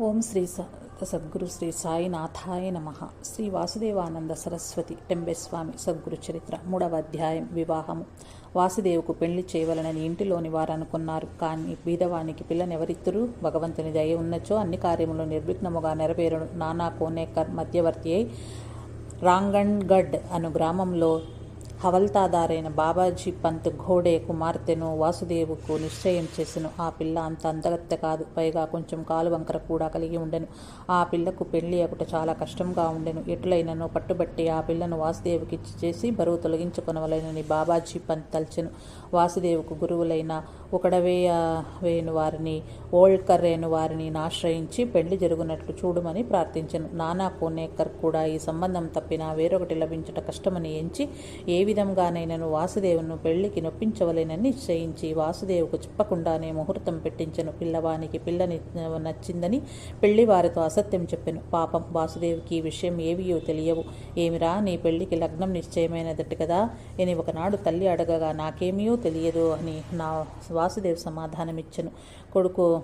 ఓం శ్రీ స సద్గురు శ్రీ సాయినాథాయ నమ. శ్రీ వాసుదేవానంద సరస్వతి టెంబెస్వామి సద్గురు చరిత్ర మూడవ అధ్యాయం వివాహము. వాసుదేవుకు పెళ్ళి చేయవలనని ఇంటిలోని వారు అనుకున్నారు కానీ బీదవానికి పిల్లనెవరిత్తురు భగవంతుని దయ ఉన్నచో అన్ని కార్యములు నిర్విఘ్నముగా నెరవేరును. నానా కోనేకర్ మధ్యవర్తి అయి రాంగణ్గఢ్ అను గ్రామంలో హవల్తాదారైన బాబాజీ పంత్ ఘోడే కుమార్తెను వాసుదేవుకు నిశ్చయం చేసెను. ఆ పిల్ల అంత అందగత్తె కాదు. పైగా కొంచెం కాలు వంకర కూడా కలిగి ఉండెను. ఆ పిల్లకు పెళ్ళి అకుట చాలా కష్టంగా ఉండెను. ఎట్లయినను పట్టుబట్టి ఆ పిల్లను వాసుదేవుకి ఇచ్చి చేసి బరువు తొలగించుకొనవలెనని బాబాజీ పంత్ తలచెను. వాసుదేవుకు గురువులైన ఒకడవేయ వేయను వారిని ఓల్కర్ రేను వారిని ఆశ్రయించి పెళ్ళి జరుగునట్లు చూడమని ప్రార్థించెను. నానా కోనేకర్ కూడా ఈ సంబంధం తప్పినా వేరొకటి లభించుట కష్టమని ఎంచి ఏవి విధంగానైనను వాసుదేవును పెళ్ళికి నొప్పించవలేనని నిశ్చయించి వాసుదేవుకు చెప్పకుండానే ముహూర్తం పెట్టించను. పిల్లవానికి పిల్లని నచ్చిందని పెళ్ళి వారితో అసత్యం చెప్పాను. పాపం వాసుదేవుకి ఈ విషయం ఏవియో తెలియవు. ఏమిరా నీ పెళ్ళికి లగ్నం నిశ్చయమైనదట కదా? అని ఒకనాడు తల్లి అడగగా నాకేమీయో తెలియదు అని నా వాసుదేవ్ సమాధానమిచ్చను. కొడుకు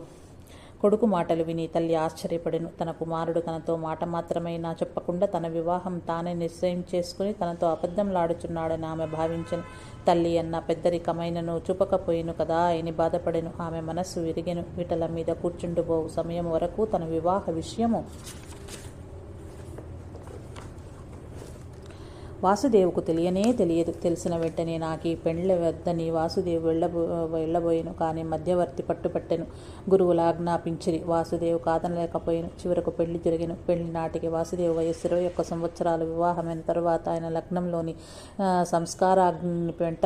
కొడుకు మాటలు విని తల్లి ఆశ్చర్యపడెను. తన కుమారుడు తనతో మాట మాత్రమైనా చెప్పకుండా తన వివాహం తానే నిశ్చయం చేసుకుని తనతో అబద్ధంలాడుచున్నాడని ఆమె భావించను. తల్లి అన్న పెద్దరికమైనను చూపకపోయిను కదా అని బాధపడెను. ఆమె మనస్సు విరిగెను. వీటల మీద కూర్చుండిపోవు సమయం వరకు తన వివాహ విషయము వాసుదేవుకు తెలియనే తెలియదు. తెలిసిన వెంటనే నాకు ఈ పెండ్ల వద్దని వాసుదేవు వెళ్ళబో వెళ్ళబోయాను కానీ మధ్యవర్తి పట్టుపట్టెను. గురువులు ఆజ్ఞాపించిరి. వాసుదేవు కాదనలేకపోయాను. చివరకు పెళ్ళి జరిగిన. పెళ్ళి నాటికి వాసుదేవు వయస్సు ఇరవై ఒక్క సంవత్సరాలు. వివాహమైన తర్వాత ఆయన లగ్నంలోని సంస్కారాగ్ని వెంట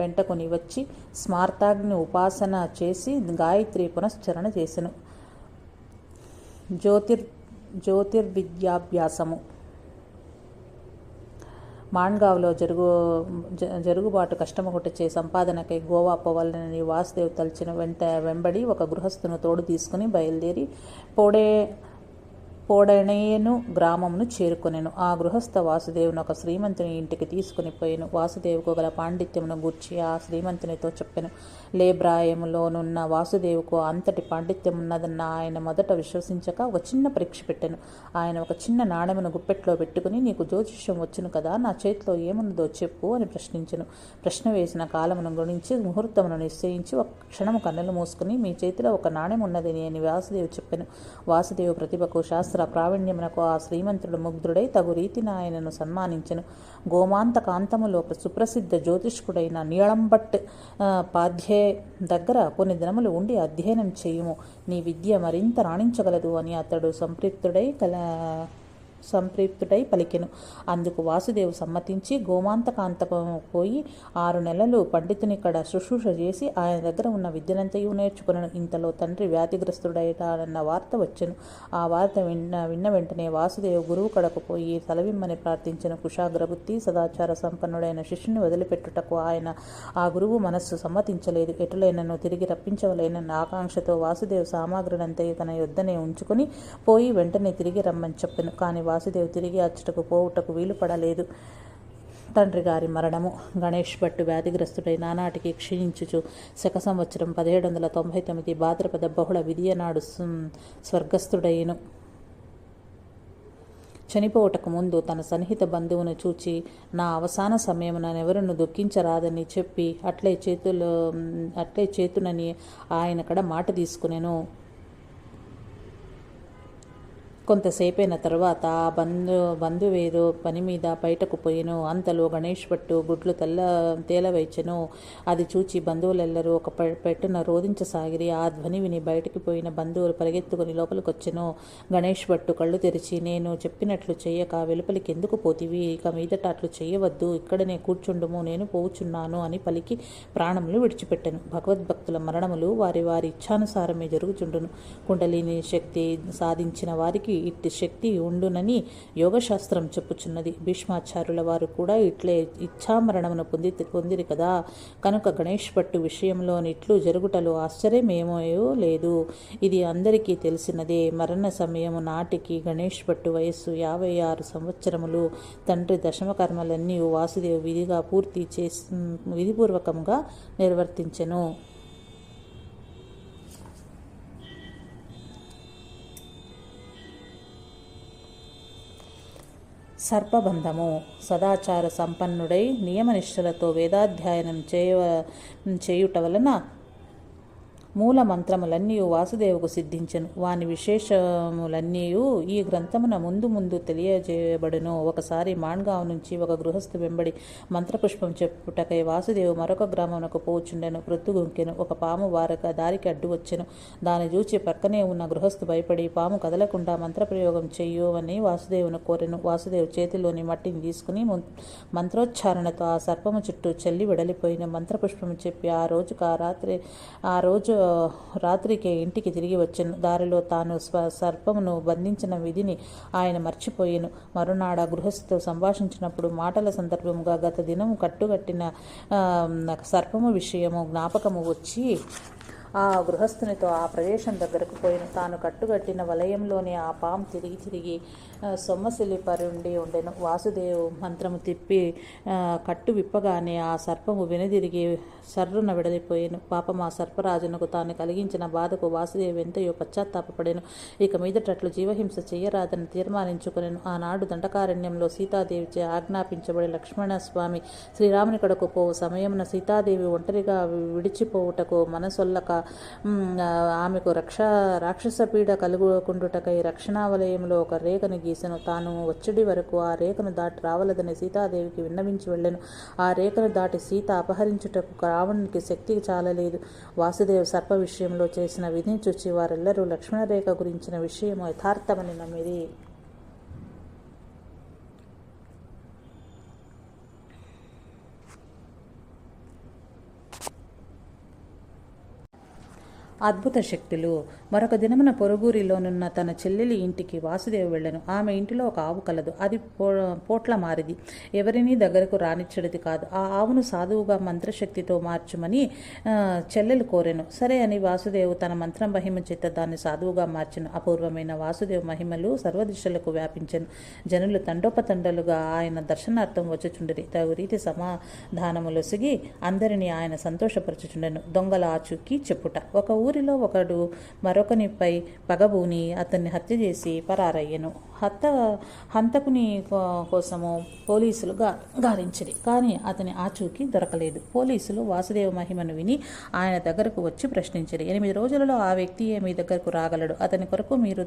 వెంటకొని వచ్చి స్మార్తాగ్ని ఉపాసన చేసి గాయత్రి పునశ్చరణ చేసెను. జ్యోతిర్ జ్యోతిర్విద్యాభ్యాసము. మాన్గావ్లో జరుగు జరుగుబాటు కష్టమొకటిచే సంపాదనకై గోవా పోవాలని వాసుదేవ్ తలచిన వెంట వెంబడి ఒక గృహస్థును తోడు తీసుకుని బయలుదేరి పోడే పోడనేను గ్రామమును చేరుకొనెను. ఆ గృహస్థ వాసుదేవుని ఒక శ్రీమంతుని ఇంటికి తీసుకుని పోయాను. వాసుదేవుకు గల పాండిత్యమును గూర్చి ఆ శ్రీమంతునితో చెప్పాను. లేబ్రాయములోనున్న వాసుదేవుకు అంతటి పాండిత్యం ఉన్నదన్న ఆయన మొదట విశ్వసించక ఒక చిన్న పరీక్ష పెట్టాను. ఆయన ఒక చిన్న నాణెమును గుప్పెట్లో పెట్టుకుని నీకు జ్యోతిష్యం వచ్చును కదా నా చేతిలో ఏమున్నదో చెప్పు అని ప్రశ్నించను. ప్రశ్న వేసిన కాలమును గురించి ముహూర్తమును నిశ్చయించి ఒక క్షణము కన్నులు మూసుకుని మీ చేతిలో ఒక నాణ్యం ఉన్నది అని వాసుదేవు చెప్పాను. వాసుదేవు ప్రతిభకు శాస్త్ర ప్రావీణ్యమునకు ఆ శ్రీమంతుడు ముగ్ధుడై తగు రీతిన ఆయనను సన్మానించెను. గోమాంత కాంతములో సుప్రసిద్ధ జ్యోతిష్కుడైన నీళంభట్ పాధ్యే దగ్గర కొన్ని దినములు ఉండి అధ్యయనం చేయుము. నీ విద్య మరింత రాణించగలదు అని అతడు సంపృక్తుడై కల సంతృప్తుడై పలికెను. అందుకు వాసుదేవు సమ్మతించి గోమాంతకాంతకు పోయి ఆరు నెలలు పండితునిక్కడ శుశ్రూష చేసి ఆయన దగ్గర ఉన్న విద్యనంతయు నేర్చుకునను. ఇంతలో తండ్రి వ్యాధిగ్రస్తుడైటానన్న వార్త వచ్చెను. ఆ వార్త విన్న విన్న వెంటనే వాసుదేవు గురువు కడకు పోయి తలవిమ్మని ప్రార్థించిన. కుషాగ్రబుద్ధి సదాచార సంపన్నుడైన శిష్యుని వదిలిపెట్టుటకు ఆయన ఆ గురువు మనస్సు సమ్మతించలేదు. ఎటులైనను తిరిగి రప్పించవలేనన్న ఆకాంక్షతో వాసుదేవు సామాగ్రినంతయు తన యొద్దనే ఉంచుకొని పోయి వెంటనే తిరిగి రమ్మని చెప్పెను. కానీ వాసుదేవ్ తిరిగి అచ్చటకు పోవుటకు వీలు పడలేదు తండ్రి గారి మరణము. గణేష్ భట్టు వ్యాధిగ్రస్తుడై నానాటికి క్షీణించుచు శక సంవత్సరం పదిహేడు వందల తొంభై తొమ్మిది భాద్రపద బహుళ విధియనాడు స్వర్గస్థుడైను. చనిపోవటకు ముందు తన సన్నిహిత బంధువును చూచి నా అవసాన సమయమున ఎవరును దుఃఖించరాదని చెప్పి అట్లే చేతులు అట్లే చేతునని ఆయన కడ మాట తీసుకునేను. కొంతసేపైన తర్వాత ఆ బంధు బంధువేదో పని మీద బయటకు పోయిను అంతలో గణేష్ భట్టు గుడ్లు తెల్ల తేలవైచెను అది చూచి బంధువులెల్లరూ ఒక పెట్టున రోధించసాగిరి. ఆ ధ్వని విని బయటికి పోయిన బంధువులు పరిగెత్తుకుని లోపలికొచ్చెను గణేష్ భట్టు కళ్ళు తెరిచి నేను చెప్పినట్లు చెయ్యక వెలుపలికి ఎందుకు పోతివి? ఇక మీదట అట్లు చేయవద్దు ఇక్కడనే కూర్చుండుము. నేను పోవుచున్నాను అని పలికి ప్రాణములు విడిచిపెట్టెను. భగవద్భక్తుల మరణములు వారి వారి ఇచ్ఛానుసారమే జరుగుచుండును. కుండలిని శక్తి సాధించిన వారికి ఇట్టి శక్తి ఉండునని యోగశాస్త్రం చెప్పుచున్నది. భీష్మాచార్యుల వారు కూడా ఇట్లే ఇచ్ఛామరణమును పొంది పొందిరి కదా. కనుక గణేష్ భట్టు విషయంలోని ఇట్లు జరుగుటలో ఆశ్చర్యమేమో లేదు. ఇది అందరికీ తెలిసినదే. మరణ సమయము నాటికి గణేష్ భట్టు వయస్సు యాభై ఆరు సంవత్సరములు. తండ్రి దశమకర్మలన్నీ వాసుదేవ వాసుదేవ్ విధిగా పూర్తి చేసి విధిపూర్వకంగా నిర్వర్తించెను. సర్పబంధము. సదాచార సంపన్నుడై నియమనిష్టలతో వేదాధ్యయనం చేయ చేయుట వలన మూల మంత్రములన్నీ వాసుదేవుకు సిద్ధించెను. వాని విశేషములన్నీ ఈ గ్రంథమున ముందు ముందు తెలియజేయబడును. ఒకసారి మాణ్గావ్ నుంచి ఒక గృహస్థు వెంబడి మంత్రపుష్పం చెప్పుటకై వాసుదేవు మరొక గ్రామమునకు పోచుండెను. ప్రొత్తుగుంకెను ఒక పాము వారక దారికి అడ్డు వచ్చెను. దాని చూచి పక్కనే ఉన్న గృహస్థు భయపడి పాము కదలకుండా మంత్రప్రయోగం చెయ్యవని వాసుదేవును కోరెను. వాసుదేవు చేతిలోని మట్టిని తీసుకుని మంత్రోచ్చారణతో ఆ సర్పము చుట్టూ చెల్లి వెడలిపోయిన మంత్రపుష్పము చెప్పి ఆ రోజుకు ఆ రాత్రి ఆ రోజు రాత్రికి ఇంటికి తిరిగి వచ్చెను. దారిలో తాను స్వ సర్పమును బంధించిన విధిని ఆయన మర్చిపోయాను. మరునాడ గృహస్థుతో సంభాషించినప్పుడు మాటల సందర్భముగా గత దినము కట్టుకట్టిన సర్పము విషయము జ్ఞాపకము వచ్చి ఆ గృహస్థునితో ఆ ప్రదేశం దగ్గరకు పోయిన తాను కట్టుగట్టిన వలయంలోనే ఆ పాము తిరిగి తిరిగి ఆ, సొమ్మసిల్లి ఉండెను. వాసుదేవు మంత్రము తిప్పి కట్టు విప్పగానే ఆ సర్పము వెనుదిరిగి సర్రున విడలిపోయాను. పాపం ఆ సర్పరాజునకు తాను కలిగించిన బాధకు వాసుదేవి ఎంతయో పశ్చాత్తాపపడెను. ఇక మీదటట్లు జీవహింస చేయరాదని తీర్మానించుకునేను. ఆనాడు దండకారణ్యంలో సీతాదేవిచే ఆజ్ఞాపించబడి లక్ష్మణస్వామి శ్రీరాముని కడకు పోవు సమయమున సీతాదేవి ఒంటరిగా విడిచిపోవుటకు మనసొల్లక ఆమెకు రక్ష రాక్షస పీడ కలుగుకుండుటకై రక్షణావలయంలో ఒక రేఖను గీసెను. తాను వచ్చడి వరకు ఆ రేఖను దాటి రావలదని సీతాదేవికి విన్నవించి వెళ్ళెను. ఆ రేఖను దాటి సీత అపహరించుటకు రావణునికి శక్తి చాలలేదు. వాసుదేవ్ సర్ప విషయంలో చేసిన విధిని చూచి వారెల్లరూ లక్ష్మణ రేఖ గురించిన విషయము యథార్థమని నమ్మిది అద్భుత శక్తులు. మరొక దినమున పొరుగురిలోనున్న తన చెల్లెలి ఇంటికి వాసుదేవి వెళ్ళను. ఆమె ఇంటిలో ఒక ఆవు కలదు. అది పో పోట్ల మారిది. ఎవరినీ దగ్గరకు రానిచ్చడిది కాదు. ఆ ఆవును సాధువుగా మంత్రశక్తితో మార్చుమని చెల్లెలు కోరెను. సరే అని వాసుదేవు తన మంత్రం మహిమ చేత దాన్ని సాధువుగా మార్చను. అపూర్వమైన వాసుదేవ మహిమలు సర్వదిశలకు వ్యాపించను. జనులు తండోపతండలుగా ఆయన దర్శనార్థం వచ్చుచుండిరి. తగు రీతి సమాధానములొసిగి అందరినీ ఆయన సంతోషపరచుచుండెను. దొంగల ఆచూకీ చెప్పుట. ఒక ఊరిలో ఒకడు మరొకనిపై పగబూని అతన్ని హత్య చేసి పరారయ్యను. హత్త హంతకుని కోసము పోలీసులు గా గారించింది కానీ అతని ఆచూకీ దొరకలేదు. పోలీసులు వాసుదేవ మహిమను విని ఆయన దగ్గరకు వచ్చి ప్రశ్నించారు. ఎనిమిది రోజులలో ఆ వ్యక్తి మీ దగ్గరకు రాగలడు? అతని కొరకు మీరు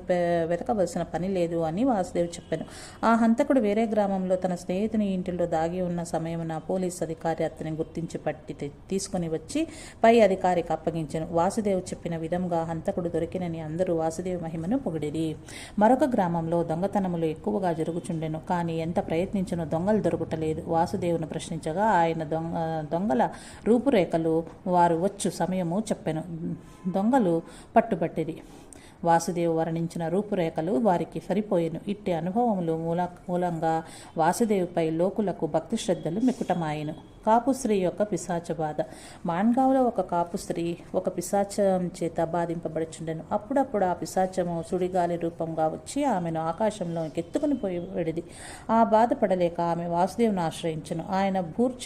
వెతకవలసిన పని లేదు అని వాసుదేవ్ చెప్పాను. ఆ హంతకుడు వేరే గ్రామంలో తన స్నేహితుని ఇంటిలో దాగి ఉన్న సమయమున పోలీస్ అధికారి అతని గుర్తించి పట్టి తీసుకుని తీసుకొని వచ్చి పై అధికారికి అప్పగించాను. వాసుదేవ్ చెప్పిన విధంగా హంతకుడు దొరికినని అందరూ వాసుదేవ మహిమను పొగిడిరి. మరొక గ్రామంలో దొంగతనములు ఎక్కువగా జరుగుచుండెను కానీ ఎంత ప్రయత్నించినో దొంగలు దొరకటలేదు. వాసుదేవును ప్రశ్నించగా ఆయన దొంగ దొంగల రూపురేఖలు వారు వచ్చు సమయము చెప్పెను. దొంగలు పట్టుబట్టిరి. వాసుదేవు వర్ణించిన రూపురేఖలు వారికి సరిపోయెను. ఇట్టి అనుభవములు మూల మూలంగా వాసుదేవుపై లోకులకు భక్తి శ్రద్ధలు మెక్కుటమాయెను. కాపు స్త్రీ యొక్క పిశాచ బాధ. మాన్గావ్లో ఒక కాపు స్త్రీ ఒక పిశాచం చేత బాధింపబడుచుండెను. అప్పుడప్పుడు ఆ పిశాచము సుడిగాలి రూపంగా వచ్చి ఆమెను ఆకాశంలోకి ఎత్తుకుని పోయి ఆ బాధపడలేక ఆమె వాసుదేవుని ఆశ్రయించను. ఆయన భూర్చ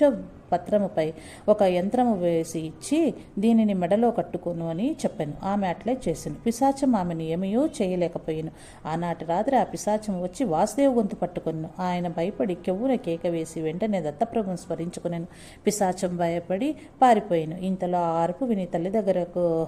పత్రముపై ఒక యంత్రము వేసి ఇచ్చి దీనిని మెడలో కట్టుకోను అని చెప్పాను. ఆమె అట్లే చేసింది పిశాచం ఆమెను ఏమయో చేయలేకపోయాను. ఆనాటి రాత్రి ఆ పిశాచం వచ్చి వాసుదేవ్ గొంతు పట్టుకున్నాను ఆయన భయపడి కెవ్వున కేక వేసి వెంటనే దత్తప్రభుని స్మరించుకున్నాను పిశాచం భయపడి పారిపోయాను. ఇంతలో ఆ అరుపు విని తల్లి దగ్గరకు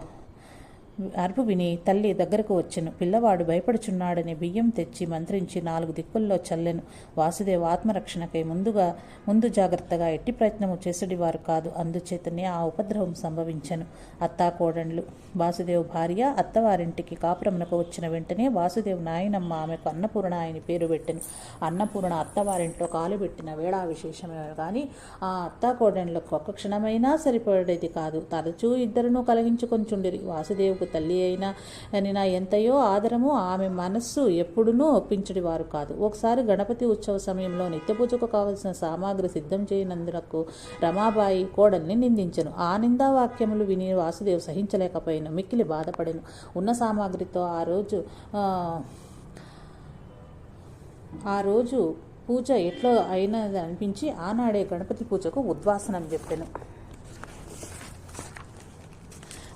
అరుపు విని తల్లి దగ్గరకు వచ్చెను. పిల్లవాడు భయపడుచున్నాడని బియ్యం తెచ్చి మంత్రించి నాలుగు దిక్కుల్లో చల్లెను. వాసుదేవ్ ఆత్మరక్షణకై ముందుగా ముందు జాగ్రత్తగా ఎట్టి ప్రయత్నము చేసేటివారు కాదు. అందుచేతనే ఆ ఉపద్రవం సంభవించెను. అత్తాకోడండ్లు వాసుదేవ్ భార్య అత్తవారింటికి కాపురమునకు వచ్చిన వెంటనే వాసుదేవ్ నాయనమ్మ ఆమెకు అన్నపూర్ణ ఆయన పేరు పెట్టెను. అన్నపూర్ణ అత్తవారింట్లో కాలు పెట్టిన వేళా విశేషమే కానీ ఆ అత్తాకోడండ్లకు ఒక్క క్షణమైనా సరిపడేది కాదు. తరచూ ఇద్దరును కలిగించుకొంచుండిరి. నీకు తల్లి అయినా అని నా ఎంతయో ఆదరము ఆమె మనస్సు ఎప్పుడునూ ఒప్పించడి వారు కాదు. ఒకసారి గణపతి ఉత్సవ సమయంలో నిత్య పూజకు కావలసిన సామాగ్రి సిద్ధం చేయనందునకు రమాబాయి కోడల్ని నిందించను. ఆ వాక్యములు విని వాసుదేవ్ సహించలేకపోయాను మిక్కిలి బాధపడెను. ఉన్న సామాగ్రితో ఆ రోజు ఆ, రోజు పూజ ఎట్లా అయినది అనిపించి ఆనాడే గణపతి పూజకు ఉద్వాసనం చెప్పాను.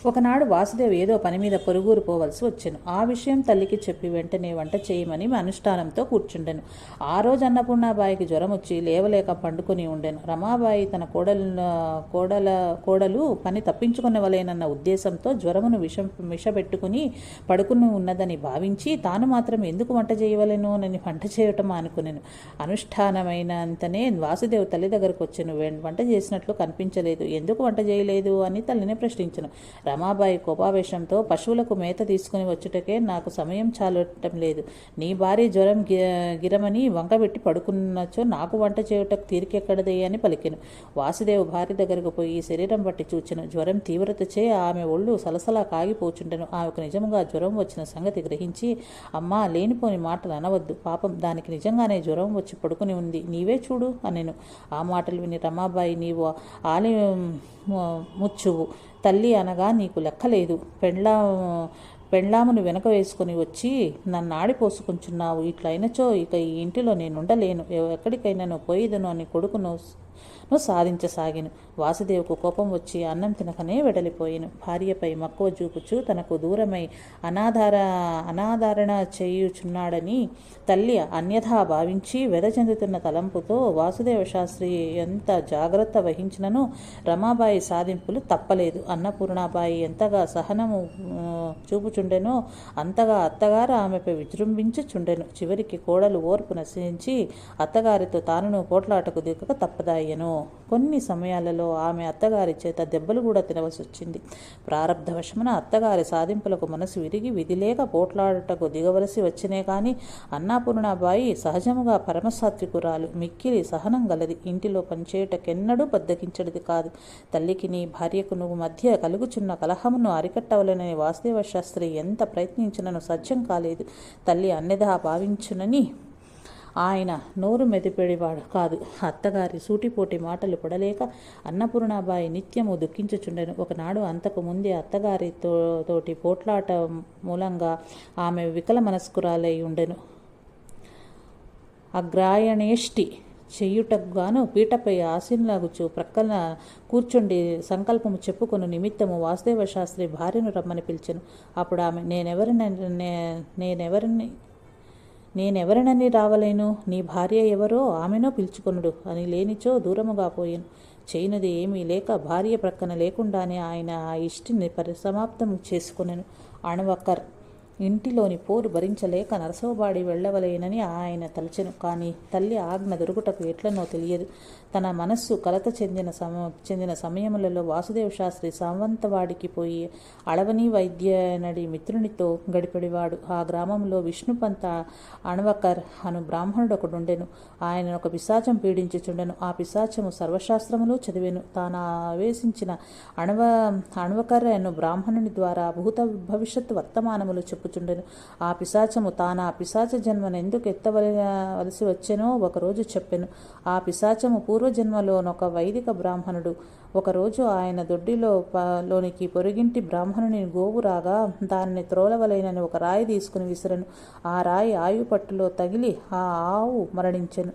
ఒకనాడు వాసుదేవ్ ఏదో పని మీద పొరుగురు పోవలసి వచ్చాను. ఆ విషయం తల్లికి చెప్పి వెంటనే వంట చేయమని అనుష్ఠానంతో కూర్చుండెను. ఆ రోజు అన్నపూర్ణాబాయికి జ్వరం వచ్చి లేవలేక పండుకొని ఉండెను. రమాబాయి తన కోడలు కోడల కోడలు పని తప్పించుకునవలేనన్న ఉద్దేశంతో జ్వరమును విషం విషపెట్టుకుని పడుకుని ఉన్నదని భావించి తాను మాత్రం ఎందుకు వంట చేయవలను నన్ను వంట చేయటం అనుకునేను. అనుష్ఠానమైనంతనే వాసుదేవ్ తల్లి దగ్గరకు వచ్చాను వంట చేసినట్లు కనిపించలేదు. ఎందుకు వంట చేయలేదు? అని తల్లిని ప్రశ్నించను. రమాబాయి కోపావేశంతో పశువులకు మేత తీసుకుని వచ్చుటకే నాకు సమయం చాలటం లేదు. నీ భార్య జ్వరం గి గిరమని వంకబెట్టి పడుకున్నచో నాకు వంట చేయుటకు తీరికెక్కడదే అని పలికెను. వాసుదేవ్ భార్య దగ్గరకు పోయి శరీరం బట్టి చూచెను. జ్వరం తీవ్రతచే ఆమె ఒళ్ళు సలసలా కాగిపోచుండెను. ఆమెకు నిజంగా జ్వరం వచ్చిన సంగతి గ్రహించి అమ్మా లేనిపోని మాటలు అనవద్దు. పాపం దానికి నిజంగానే జ్వరం వచ్చి పడుకుని ఉంది. నీవే చూడు అనెను. ఆ మాటలు విని రమాబాయి నీవు ఆలయం ముచ్చువు. తల్లి అనగా నీకు లెక్కలేదు పెండ్లా పెండ్లామును వెనక వేసుకుని వచ్చి నన్ను ఆడిపోసుకుంటున్నావు ఇట్లయినచో ఇక ఈ ఇంటిలో నేనుండలేను. ఎక్కడికైనా పోయిదను అని కొడుకును ను సాధించసాగిను. వాసుదేవుకు కోపం వచ్చి అన్నం తినకనే వెడలిపోయిను. భార్యపై మక్కువ చూపుచు తనకు దూరమై అనాధార అనాధారణ చేయుచున్నాడని తల్లి అన్యథా భావించి వెదచెందుతున్న తలంపుతో వాసుదేవ శాస్త్రి ఎంత జాగ్రత్త వహించినను రమాబాయి సాధింపులు తప్పలేదు. అన్నపూర్ణాబాయి ఎంతగా సహనము చూపుచుండెనో అంతగా అత్తగారు ఆమెపై విజృంభించుచుండెను. చివరికి కోడలు ఓర్పు నశించి అత్తగారితో తానును పోట్లాటకు దిగక తప్పదాయను. కొన్ని సమయాలలో ఆమె అత్తగారి చేత దెబ్బలు కూడా తినవలసి వచ్చింది. ప్రారంధవశమున అత్తగారి సాధింపులకు మనసు విరిగి విధిలేక పోట్లాడటకు దిగవలసి వచ్చినే కానీ అన్నాపూర్ణాబాయి సహజముగా పరమసాత్వికురాలు మిక్కిలి సహనం గలది. ఇంటిలో పనిచేయటకెన్నడూ బద్దకించడిది కాదు. తల్లికి నీ భార్యకు నువ్వు మధ్య కలుగుచున్న కలహమును అరికట్టవలనని వాసుదేవ శాస్త్రి ఎంత ప్రయత్నించినను సత్యం కాలేదు. తల్లి అన్నదా భావించునని ఆయన నోరు మెదిపెడివాడు కాదు. అత్తగారి సూటిపోటి మాటలు పడలేక అన్నపూర్ణాబాయి నిత్యము దుఃఖించుచుండెను. ఒకనాడు అంతకు ముందే అత్తగారితో తోటి పోట్లాట మూలంగా ఆమె వికల మనస్కురాలై ఉండెను అగ్రాయణేష్టి చెయ్యుటకు గాను పీటపై ఆసీనులాగుచు ప్రక్కన కూర్చుండి సంకల్పము చెప్పుకొను నిమిత్తము వాసుదేవ శాస్త్రి భార్యను రమ్మని పిలిచెను. అప్పుడు ఆమె నేనెవరిని నేనెవరిని నేనెవరినని రావలేను. నీ భార్య ఎవరో ఆమెనో పిలుచుకొనుడు. అని లేనిచో దూరముగా పోయాను. చేయనది ఏమీ లేక భార్య ప్రక్కన లేకుండానే ఆయన ఆ ఇష్టిని పరిసమాప్తం చేసుకునేను. అణవక్కర్ ఇంటిలోని పోరు భరించలేక నరసోబాడి వెళ్ళవలేనని ఆయన తలచెను. కానీ తల్లి ఆజ్ఞ దొరుకుటకు ఎట్లనో తెలియదు. తన మనస్సు కలత చెందిన సమ చెందిన సమయములలో వాసుదేవ శాస్త్రి సామంతవాడికి పోయి అడవని వైద్య నడి మిత్రునితో గడిపడివాడు ఆ గ్రామంలో విష్ణుపంత అణవకర్ అను బ్రాహ్మణుడు ఒకడుండెను ఆయన ఒక పిశాచం పీడించుచుండెను. ఆ పిశాచము సర్వశాస్త్రములు చదివెను. తాను ఆవేశించిన అణవ అణవకర్ అను బ్రాహ్మణుని ద్వారా భూత భవిష్యత్తు వర్తమానములు చెప్పుచుండెను. ఆ పిశాచము తాను ఆ పిశాచ జన్మను ఎందుకు ఎత్తవలసి వచ్చెనో ఒకరోజు చెప్పెను. ఆ పిశాచము పూర్వజన్మలోనొక వైదిక బ్రాహ్మణుడు. ఒకరోజు ఆయన దొడ్డిలో లోనికి పొరుగింటి బ్రాహ్మణుని గోవు రాగా దానిని త్రోలవలైనని ఒక రాయి తీసుకుని విసిరను. ఆ రాయి ఆయుపట్టులో తగిలి ఆ ఆవు మరణించెను.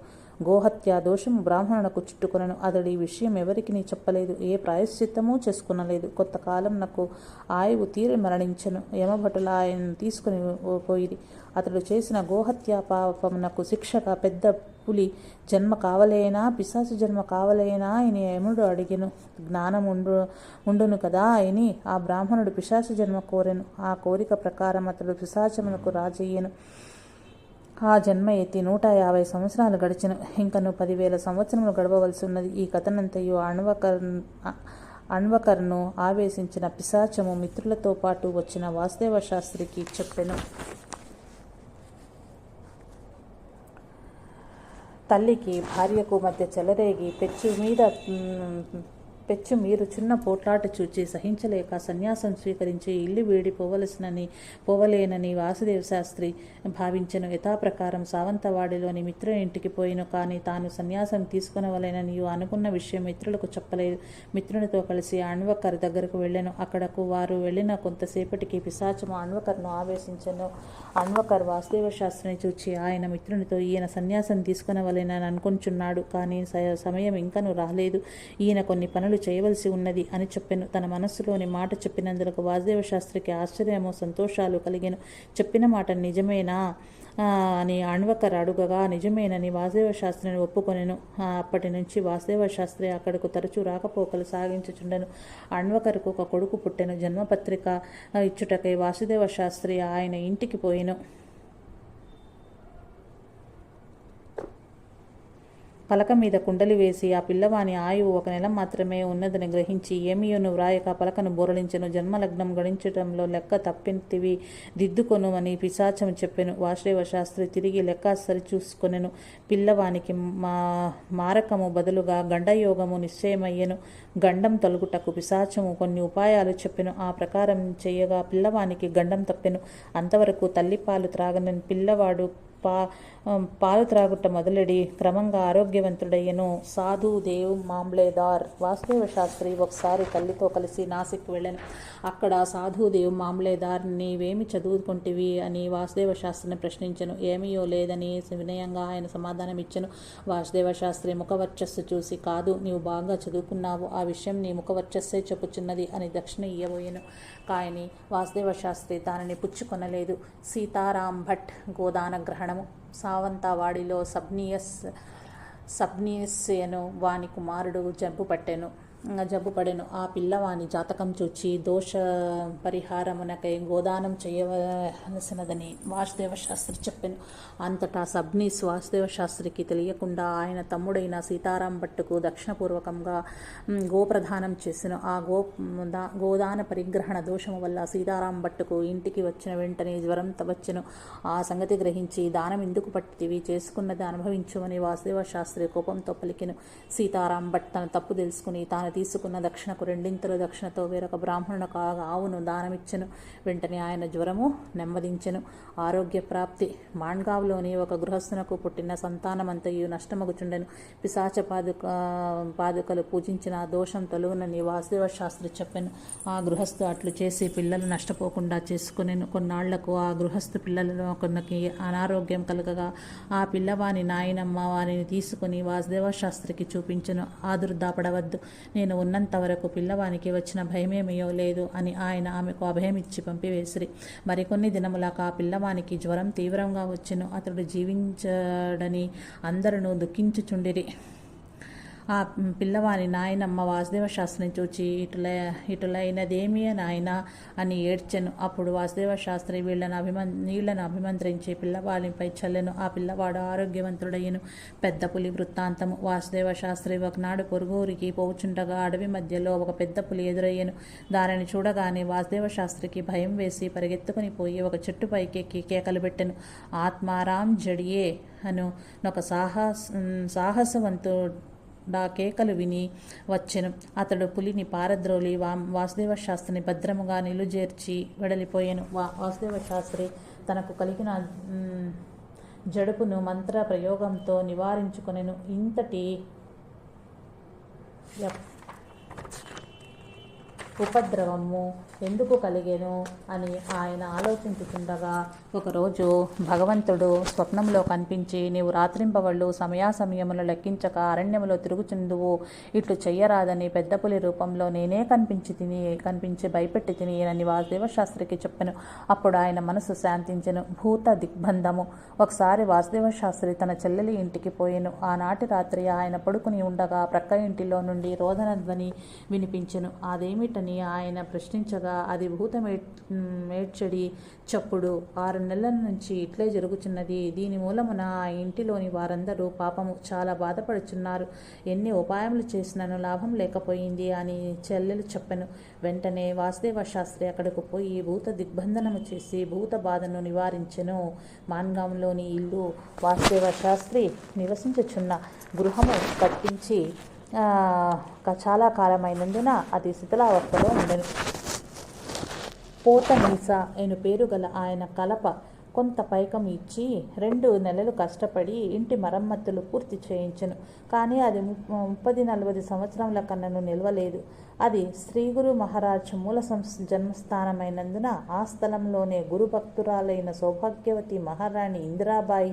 గోహత్య దోషం బ్రాహ్మణునకు చుట్టుకొనను. అతడు ఈ విషయం ఎవరికి నీ చెప్పలేదు. ఏ ప్రాయశ్చిత్తమూ చేసుకునలేదు. కొంతకాలం నాకు ఆయువు తీరి మరణించను. యమభటుల ఆయనను తీసుకుని పోయిరి. అతడు చేసిన గోహత్య పాపమునకు శిక్షగా పెద్ద పులి జన్మ కావలేనా? పిశాచి జన్మ కావలేనా? అని యముడు అడిగెను. జ్ఞానం ఉండు ఉండును కదా అని ఆ బ్రాహ్మణుడు పిశాచి జన్మ కోరెను. ఆ కోరిక ప్రకారం అతడు పిశాచమునకు రాజయ్యను. ఆ జన్మ ఎత్తి నూట యాభై సంవత్సరాలు గడిచిన. ఇంకను పదివేల సంవత్సరములు గడవవలసి ఉన్నది ఈ కథనంతయు అణ్వకర్ అణ్వకర్ను ఆవేశించిన పిశాచము మిత్రులతో పాటు వచ్చిన వాసుదేవ శాస్త్రికి చెప్పెను. తల్లికి భార్యకు మధ్య చెలరేగి పెచ్చు మీద పెచ్చు మీరు చిన్న పోట్లాట చూచి సహించలేక సన్యాసం స్వీకరించి ఇల్లు వేడి పోవలసినని పోవలేనని వాసుదేవ శాస్త్రి భావించను. యథాప్రకారం సావంతవాడిలోని మిత్ర ఇంటికి పోయిను. కానీ తాను సన్యాసం తీసుకునవలేనని అనుకున్న విషయం మిత్రులకు చెప్పలేదు. మిత్రునితో కలిసి అణ్వకర్ దగ్గరకు వెళ్ళాను. అక్కడకు వారు వెళ్ళిన కొంతసేపటికి పిశాచము అణ్వకర్ను ఆవేశించను. అణ్వకర్ వాసుదేవ శాస్త్రిని చూచి ఆయన మిత్రునితో ఈయన సన్యాసం తీసుకునవలేనని అనుకుంటున్నాడు కానీ సమయం ఇంకను రాలేదు. ఈయన కొన్ని పనులు పనులు చేయవలసి ఉన్నది అని చెప్పెను. తన మనస్సులోని మాట చెప్పినందులకు వాసుదేవ శాస్త్రికి ఆశ్చర్యము సంతోషాలు కలిగెను. చెప్పిన మాట నిజమేనా? అని అణ్వకర్ అడుగగా నిజమేనని వాసుదేవ శాస్త్రిని ఒప్పుకొనెను అప్పటి నుంచి వాసుదేవ శాస్త్రి అక్కడకు తరచూ రాకపోకలు సాగించుచుండెను. అణ్వకర్కు ఒక కొడుకు పుట్టెను. జన్మపత్రిక ఇచ్చుటకై వాసుదేవ శాస్త్రి ఆయన ఇంటికి పోయెను. పలక మీద కుండలి వేసి ఆ పిల్లవాని ఆయువు ఒక నెల మాత్రమే ఉన్నదని గ్రహించి ఏమియోను వ్రాయక పలకను బోరలించెను. జన్మలగ్నం గణించటంలో లెక్క తప్పింటివి దిద్దుకొను అని పిశాచం చెప్పెను. వాసుదేవ శాస్త్రి తిరిగి లెక్క సరిచూసుకొనెను పిల్లవానికి మా మారకము బదులుగా గండయోగము నిశ్చయమయ్యెను. గండం తొలగుటకు పిశాచము కొన్ని ఉపాయాలు చెప్పెను. ఆ ప్రకారం చేయగా పిల్లవానికి గండం తప్పెను. అంతవరకు తల్లిపాలు త్రాగనని పిల్లవాడు పా పాలు త్రాగుట మొదలెడి క్రమంగా ఆరోగ్యవంతుడయ్యను. సాధు దేవ్ మామ్లేదార్ వాసుదేవ శాస్త్రి ఒకసారి తల్లితో కలిసి నాసిక్ వెళ్ళాను. అక్కడ సాధుదేవ్ మామ్లేదార్ నీవేమి చదువుకుంటివి? అని వాసుదేవ శాస్త్రిని ప్రశ్నించను. ఏమీయో లేదని వినయంగా ఆయన సమాధానం ఇచ్చను వాసుదేవ శాస్త్రి ముఖవర్చస్సు చూసి కాదు నీవు బాగా చదువుకున్నావు. ఆ విషయం నీ ముఖవర్చస్సే చెప్పుచున్నది అని దక్షిణ ఇయ్యబోయెను. కాయని వాసుదేవ శాస్త్రి దానిని పుచ్చుకొనలేదు. సీతారాం భట్ గోదాన గ్రహణము. సావంతవాడిలో సబ్నియస్ సబ్నియస్సేను వాని కుమారుడు జబ్బు జబ్బు పడెను. ఆ పిల్లవాని జాతకం చూచి దోష పరిహారమునకై గోదానం చేయవలసినదని వాసుదేవ శాస్త్రి చెప్పాను. అంతటా సబ్నీస్ వాసుదేవ శాస్త్రికి తెలియకుండా ఆయన తమ్ముడైన సీతారాం భట్టుకు దక్షిణపూర్వకంగా గోప్రధానం గోప్రదానం చేసిన. ఆ గో దా- గోదాన పరిగ్రహణ దోషము వల్ల సీతారాం భట్టుకు ఇంటికి వచ్చిన వెంటనే జ్వరం త- వచ్చెను ఆ సంగతి గ్రహించి దానం ఎందుకు పట్టితివి? చేసుకున్నది అనుభవించుమని వాసుదేవ శాస్త్రి కోపంతో పలికెను. సీతారాం భట్ తన తప్పు తెలుసుకుని తాను తీసుకున్న దక్షిణకు రెండింతల దక్షిణతో వేరొక బ్రాహ్మణునకు ఆ ఆవును దానమిచ్చెను. వెంటనే ఆయన జ్వరము నెమ్మదించెను. ఆరోగ్య ప్రాప్తి. మాండ్గావ్లోని ఒక గృహస్థునకు పుట్టిన సంతానమంతయు నష్టమగుచుండెను. పిశాచ పాదుక పాదుకలు పూజించిన దోషం తొలుగునని వాసుదేవ శాస్త్రి చెప్పాను. ఆ గృహస్థు అట్లు చేసి పిల్లలు నష్టపోకుండా చేసుకుని కొన్నాళ్ళకు ఆ గృహస్థు పిల్లలలో కొన్నకి అనారోగ్యం కలగగా ఆ పిల్లవాని నాయనమ్మ వారిని తీసుకుని వాసుదేవ శాస్త్రికి చూపించెను. ఆదుర్దాపడవద్దు. నేను ఉన్నంత వరకు పిల్లవానికి వచ్చిన భయమేమయో లేదు అని ఆయన ఆమెకు అభయమిచ్చి పంపివేసిరి. మరికొన్ని దినములాక ఆ పిల్లవానికి జ్వరం తీవ్రంగా వచ్చెను. అతడు జీవించడని అందరూ దుఃఖించుచుండిరి. ఆ పిల్లవాని నాయనమ్మ వాసుదేవ శాస్త్రిని చూచి ఇటుల ఇటులైనదేమీ నాయన అని ఏడ్చెను. అప్పుడు వాసుదేవ శాస్త్రి వీళ్ళను అభిమన్ నీళ్ళను అభిమంత్రించి పిల్లవాడిపై చల్లెను. ఆ పిల్లవాడు ఆరోగ్యవంతుడయ్యను. పెద్ద పులి వృత్తాంతము. వాసుదేవ శాస్త్రి ఒకనాడు పొరుగురికి పోవుచుండగా అడవి మధ్యలో ఒక పెద్ద పులి ఎదురయ్యను. దానిని చూడగానే వాసుదేవ శాస్త్రికి భయం వేసి పరిగెత్తుకుని పోయి ఒక చెట్టు పైకెక్కి కేకలు పెట్టెను. ఆత్మారాం జడియే అను. ఒక సాహస సాహసవంతుడు డా కేకలు విని వచ్చెను. అతడు పులిని పారద్రోలి వా వాసుదేవ శాస్త్రిని భద్రముగా నిలుజేర్చి వెడలిపోయాను. వా వాసుదేవ శాస్త్రి తనకు కలిగిన జడుపును మంత్ర ప్రయోగంతో నివారించుకొనెను. ఇంతటి ఉపద్రవము ఎందుకు కలిగెను అని ఆయన ఆలోచించుతుండగా ఒకరోజు భగవంతుడు స్వప్నంలో కనిపించి నీవు రాత్రింపవళ్ళు సమయాసమయములు లెక్కించక అరణ్యములో తిరుగుచుందువు ఇట్లు చెయ్యరాదని పెద్ద పులి రూపంలో నేనే కనిపించి తిని కనిపించి భయపెట్టి తిని అని వాసుదేవ శాస్త్రికి అప్పుడు ఆయన మనసు శాంతించెను. భూత దిగ్బంధము. ఒకసారి వాసుదేవశాస్త్రి తన చెల్లెలి ఇంటికి పోయాను. ఆనాటి రాత్రి ఆయన పడుకుని ఉండగా ప్రక్క ఇంటిలో నుండి రోదన ధ్వని వినిపించెను. అదేమిటని ఆయన ప్రశ్నించగా అది భూతమే మేడ్చడి చప్పుడు. ఆరు నెలల నుంచి ఇట్లే జరుగుచున్నది. దీని మూలమున ఆ ఇంటిలోని వారందరూ పాపము చాలా బాధపడుచున్నారు. ఎన్ని ఉపాయములు చేసినను లాభం లేకపోయింది అని చెల్లెలు చెప్పెను. వెంటనే వాసుదేవ శాస్త్రి అక్కడకు పోయి భూత దిగ్బంధనము చేసి భూత బాధను నివారించెను. మాన్గాంలోని ఇల్లు వాసుదేవ శాస్త్రి నివసించుచున్న గృహము కట్టించి చాలా కాలమైనందున అది శిథిలావస్థలో పోత మీసా నేను పేరు గల ఆయన కలప కొంత పైకం ఇచ్చి రెండు నెలలు కష్టపడి ఇంటి మరమ్మతులు పూర్తి చేయించను. కానీ అది ముప్పది నలభై సంవత్సరంల కన్నను నిలవలేదు. అది శ్రీ గురు మహారాజ్ మూల సంస్ జన్మస్థానమైనందున ఆ స్థలంలోనే గురుభక్తురాలైన సౌభాగ్యవతి మహారాణి ఇందిరాబాయి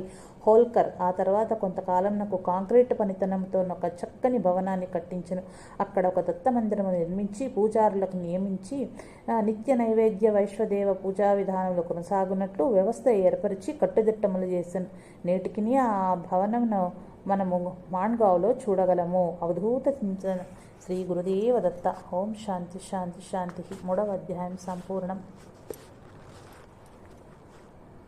హోల్కర్ ఆ తర్వాత కొంతకాలం నాకు కాంక్రీట్ పనితనంతో ఒక చక్కని భవనాన్ని కట్టించను. అక్కడ ఒక దత్త మందిరము నిర్మించి పూజారులకు నియమించి నిత్య నైవేద్య వైశ్వదేవ పూజా విధానంలో కొనసాగునట్లు వ్యవస్థ ఏర్పరిచి కట్టుదిట్టములు చేశాను. నేటికి ఆ భవనంను మనము మాండ్గావ్లో చూడగలము. అవధూత చింతన. శ్రీ గురుదేవ దత్త. ఓం శాంతి శాంతి శాంతి. మూడవ అధ్యాయం సంపూర్ణం.